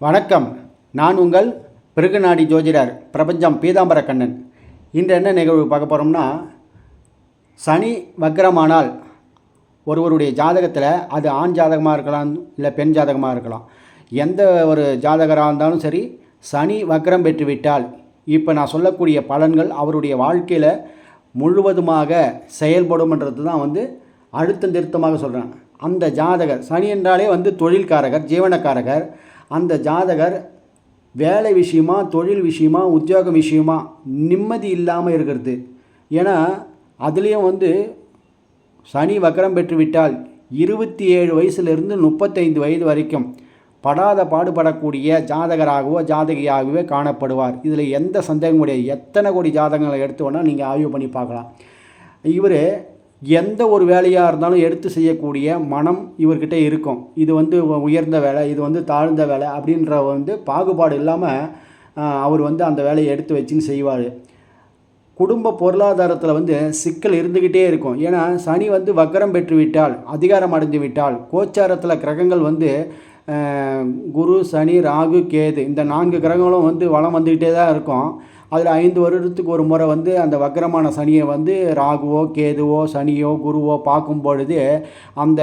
வணக்கம். நான் உங்கள் பிருகுநாடி ஜோதிடர் பிரபஞ்சம் பீதாம்பர கண்ணன். இன்று என்ன நிகழ்வு பார்க்க போகிறோம்னா சனி வக்ரமானால் ஒருவருடைய ஜாதகத்தில் அது ஆண் ஜாதகமாக இருக்கலாம் இல்லை பெண் ஜாதகமாக இருக்கலாம். எந்த ஒரு ஜாதகராக இருந்தாலும் சரி சனி வக்ரம் பெற்றுவிட்டால் இப்போ நான் சொல்லக்கூடிய பலன்கள் அவருடைய வாழ்க்கையில் முழுவதுமாக செயல்படும்ன்றது தான் வந்து அழுத்தம் திருத்தமாக சொல்கிறேன் அந்த ஜாதகர் சனி என்றாலே வந்து தொழில்காரகர் ஜீவனக்காரகர் அந்த ஜாதகர் வேலை விஷயமா தொழில் விஷயமா உத்தியோகம் விஷயமா நிம்மதி இல்லாமல் இருக்கிறது. ஏன்னா அதுலேயும் வந்து சனி வக்கரம் பெற்றுவிட்டால் இருபத்தி ஏழு வயசுலேருந்து முப்பத்தைந்து வயது வரைக்கும் படாத பாடுபடக்கூடிய ஜாதகராகவோ ஜாதகியாகவே காணப்படுவார். இதில் எந்த சந்தேகம் கிடையாது. எத்தனை கோடி ஜாதகங்களை எடுத்து வேணால் நீங்கள் ஆய்வு பண்ணி பார்க்கலாம். இவர் எந்த ஒரு வேலையாக இருந்தாலும் எடுத்து செய்யக்கூடிய மனம் இவர்கிட்ட இருக்கும். இது வந்து உயர்ந்த வேலை இது வந்து தாழ்ந்த வேலை அப்படின்ற வந்து பாகுபாடு இல்லாமல் அவர் வந்து அந்த வேலையை எடுத்து வச்சுன்னு செய்வார். குடும்ப பொருளாதாரத்தில் வந்து சிக்கல் இருந்துக்கிட்டே இருக்கும். ஏன்னா சனி வந்து வக்கரம் பெற்று விட்டால் அதிகாரம் அடைந்து விட்டால் கோச்சாரத்தில் கிரகங்கள் வந்து குரு சனி ராகு கேது இந்த நான்கு கிரகங்களும் வந்து வளம் வந்துக்கிட்டே தான் இருக்கும். அதில் ஐந்து வருடத்துக்கு ஒரு முறை வந்து அந்த வக்கரமான சனியை வந்து ராகுவோ கேதுவோ சனியோ குருவோ பார்க்கும் பொழுது அந்த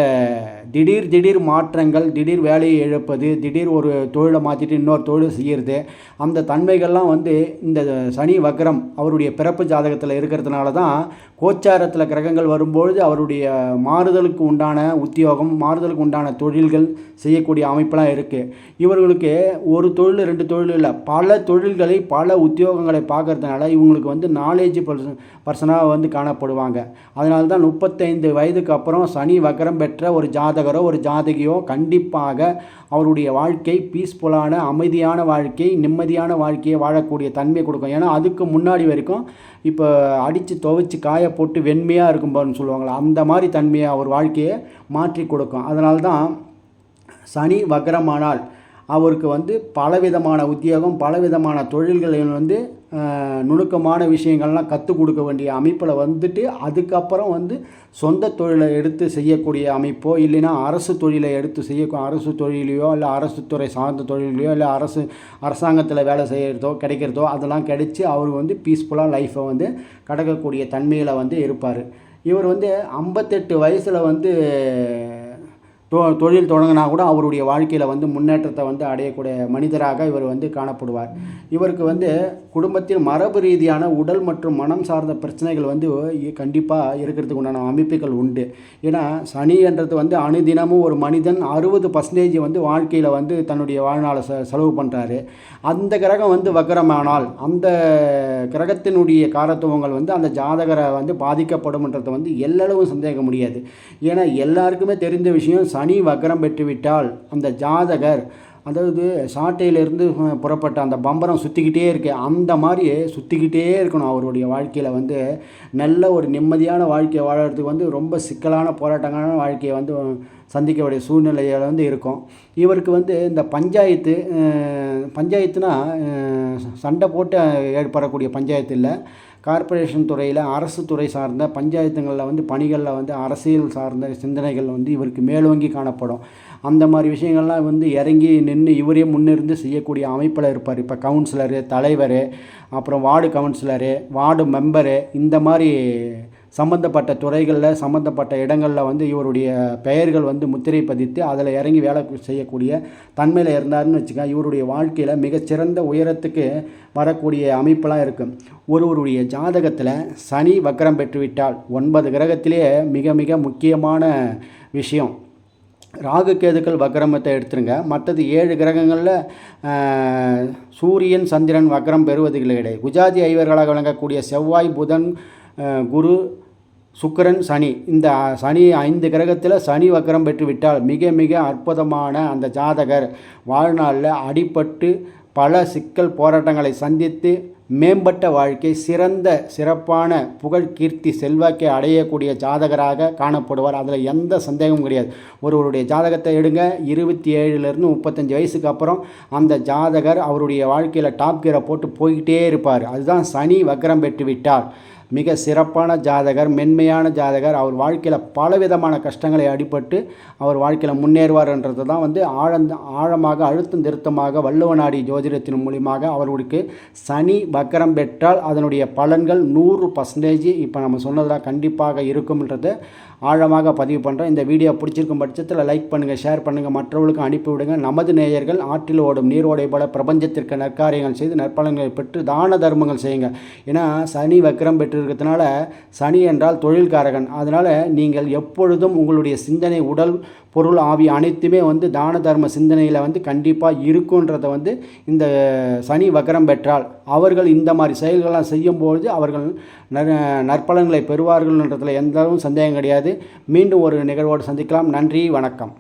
திடீர் திடீர் மாற்றங்கள் திடீர் வேலையை இழப்பது திடீர் ஒரு தொழிலை மாற்றிட்டு இன்னொரு தொழில் செய்கிறது அந்த தன்மைகள்லாம் வந்து இந்த சனி வக்ரம் அவருடைய பிறப்பு ஜாதகத்தில் இருக்கிறதுனால தான் கோச்சாரத்தில் கிரகங்கள் வரும்பொழுது அவருடைய மாறுதலுக்கு உண்டான உத்தியோகம் மாறுதலுக்கு உண்டான தொழில்கள் செய்யக்கூடிய அமைப்பெல்லாம் இருக்குது இவர்களுக்கு ஒரு தொழில் ரெண்டு தொழில் இல்லை. பல தொழில்களை பல உத்தியோகங்களை பார்க்கறதுனால இவங்களுக்கு வந்து நாலேஜ் பர்சன் பர்சனாக வந்து காணப்படுவாங்க. அதனால தான் முப்பத்தைந்து வயதுக்கு அப்புறம் சனி வக்கரம் பெற்ற ஒரு ஜாதகரோ ஒரு ஜாதகியோ கண்டிப்பாக அவருடைய வாழ்க்கை பீஸ்ஃபுல்லான அமைதியான வாழ்க்கை நிம்மதியான வாழ்க்கையை வாழக்கூடிய தன்மை கொடுக்கும். ஏன்னா அதுக்கு முன்னாடி வரைக்கும் இப்போ அடித்து துவைச்சி காய போட்டு வெண்மையாக இருக்கும் பாருன்னு சொல்லுவாங்களா அந்த மாதிரி தன்மையை அவர் வாழ்க்கையை மாற்றி கொடுக்கும். அதனால தான் சனி வக்ரமானால் அவருக்கு வந்து பலவிதமான உத்தியோகம் பலவிதமான தொழில்களையும் வந்து நுணுக்கமான விஷயங்கள்லாம் கற்றுக் கொடுக்க வேண்டிய அமைப்பில் வந்துட்டு அதுக்கப்புறம் வந்து சொந்த தொழிலை எடுத்து செய்யக்கூடிய அமைப்போ இல்லைன்னா அரசு தொழிலை எடுத்து செய்ய அரசு தொழிலையோ இல்லை அரசு துறை சார்ந்த தொழிலையோ இல்லை அரசு அரசாங்கத்தில் வேலை செய்கிறதோ கிடைக்கிறதோ அதெல்லாம் கிடைச்சி அவர் வந்து பீஸ்ஃபுல்லாக லைஃப்பை வந்து கடக்கக்கூடிய தன்மையில் வந்து இருப்பார். இவர் வந்து ஐம்பத்தெட்டு வயசில் வந்து தொ தொழில் தொடங்கினா கூட அவருடைய வாழ்க்கையில் வந்து முன்னேற்றத்தை வந்து அடையக்கூடிய மனிதராக இவர் வந்து காணப்படுவார். இவருக்கு வந்து குடும்பத்தில் மரபு ரீதியான உடல் மற்றும் மனம் சார்ந்த பிரச்சனைகள் வந்து கண்டிப்பாக இருக்கிறதுக்கு உண்டான அமைப்புகள் உண்டு. ஏன்னா சனி என்றது வந்து அணுதினமும் ஒரு மனிதன் அறுபது பர்சன்டேஜ் வந்து வாழ்க்கையில் வந்து தன்னுடைய வாழ்நாளை ச செலவு பண்ணுறாரு அந்த கிரகம் வந்து வக்கரமானால் அந்த கிரகத்தினுடைய காரத்துவங்கள் வந்து அந்த ஜாதகரை வந்து பாதிக்கப்படும்ன்றது வந்து எல்லளவும் சந்தேகம் முடியாது. ஏன்னா எல்லாருக்குமே தெரிந்த விஷயம் சனி வக்கரம் பெற்றுவிட்டால் அந்த ஜாதகர் அதாவது சாட்டையிலிருந்து புறப்பட்ட அந்த பம்பரம் சுற்றிக்கிட்டே இருக்கு. அந்த மாதிரி சுற்றிக்கிட்டே இருக்கணும் அவருடைய வாழ்க்கையில் வந்து. நல்ல ஒரு நிம்மதியான வாழ்க்கையை வாழறதுக்கு வந்து ரொம்ப சிக்கலான போராட்டங்களான வாழ்க்கையை வந்து சந்திக்க வேண்டிய சூழ்நிலையில் வந்து இருக்கும். இவருக்கு வந்து இந்த பஞ்சாயத்து பஞ்சாயத்துனா சண்டை போட்டு ஏற்படக்கூடிய பஞ்சாயத்து இல்லை. கார்ப்பரேஷன் துறையில் அரசு துறை சார்ந்த பஞ்சாயத்துங்களில் வந்து பணிகளில் வந்து அரசியல் சார்ந்த சிந்தனைகள் வந்து இவருக்கு மேலோங்கி காணப்படும். அந்த மாதிரி விஷயங்கள்லாம் வந்து இறங்கி நின்று இவரே முன்னிருந்து செய்யக்கூடிய அமைப்பில் இருப்பார். இப்போ கவுன்சிலரு தலைவர் அப்புறம் வார்டு கவுன்சிலரு வார்டு மெம்பரு இந்த மாதிரி சம்மந்தப்பட்ட துறைகளில் சம்மந்தப்பட்ட இடங்களில் வந்து இவருடைய பெயர்கள் வந்து முத்திரை பதித்து அதில் இறங்கி வேலை செய்யக்கூடிய தன்மையில் இருந்தாருன்னு வச்சுக்க இவருடைய வாழ்க்கையில் மிகச்சிறந்த உயரத்துக்கு வரக்கூடிய அமைப்பெல்லாம் இருக்கும் ஒருவருடைய ஜாதகத்தில் சனி வக்கரம் பெற்றுவிட்டால் ஒன்பது கிரகத்திலே மிக மிக முக்கியமான விஷயம். ராகு கேதுக்கள் வக்ரமத்தை எடுத்துருங்க. மற்றது ஏழு கிரகங்களில் சூரியன் சந்திரன் வக்ரம் பெறுவது கிடையாது குஜாதி ஐவர்களாக விளங்கக்கூடிய செவ்வாய் புதன் குரு சுக்கரன் சனி. இந்த சனி ஐந்து கிரகத்தில் சனி வக்கரம் பெற்றுவிட்டால் மிக மிக அற்புதமான அந்த ஜாதகர் வாழ்நாளில் அடிபட்டு பல சிக்கல் போராட்டங்களை சந்தித்து மேம்பட்ட வாழ்க்கை சிறந்த சிறப்பான புகழ் கீர்த்தி செல்வாக்கை அடையக்கூடிய ஜாதகராக காணப்படுவார். அதில் எந்த சந்தேகமும் கிடையாது. ஒருவருடைய ஜாதகத்தை எடுங்க. இருபத்தி ஏழுலேருந்து முப்பத்தஞ்சு வயசுக்கு அப்புறம் அந்த ஜாதகர் அவருடைய வாழ்க்கையில் டாப் கியரை போட்டு போய்கிட்டே இருப்பார். அதுதான் சனி வக்ரம் பெற்று விட்டார் மிக சிறப்பான ஜாதகர் மென்மையான ஜாதகர். அவர் வாழ்க்கையில் பலவிதமான கஷ்டங்களை அடிபட்டு அவர் வாழ்க்கையில் முன்னேறுவார்ன்றது தான் வந்து ஆழந்த ஆழமாக அழுத்தம் திருத்தமாக வள்ளுவநாடி ஜோதிடத்தின் மூலியமாக அவர்களுக்கு சனி வக்கரம் பெற்றால் அதனுடைய பலன்கள் நூறு பர்சன்டேஜ் இப்போ நம்ம சொன்னதெல்லாம் கண்டிப்பாக இருக்கும்ன்றதை ஆழமாக பதிவு பண்ணுறோம் இந்த வீடியோ பிடிச்சிருக்கும் பட்சத்தில் லைக் பண்ணுங்கள் ஷேர் பண்ணுங்கள் மற்றவர்களுக்கும் அனுப்பிவிடுங்க நமது நேயர்கள் ஆற்றில் ஓடும் நீரோடை போல பிரபஞ்சத்திற்கு நற்காரியங்கள் செய்து நற்பலன்களை பெற்று தான தர்மங்கள் செய்யுங்க. ஏன்னா சனி வக்கரம் பெற்றிருக்கிறதுனால சனி என்றால் தொழில்காரகன். அதனால் நீங்கள் எப்பொழுதும் உங்களுடைய சிந்தனை உடல் பொருள் ஆவி அனைத்துமே வந்து தான தர்ம சிந்தனையில் வந்து கண்டிப்பாக இருக்குன்றதை வந்து இந்த சனி வக்கரம் பெற்றால் அவர்கள் இந்த மாதிரி செயல்கள்லாம் செய்யும்பொழுது அவர்கள் நற்பலன்களை பெறுவார்கள்ன்றதில் எந்தளவும் சந்தேகம் கிடையாது. மீண்டும் ஒரு நிகழ்வோடு சந்திக்கலாம். நன்றி வணக்கம்.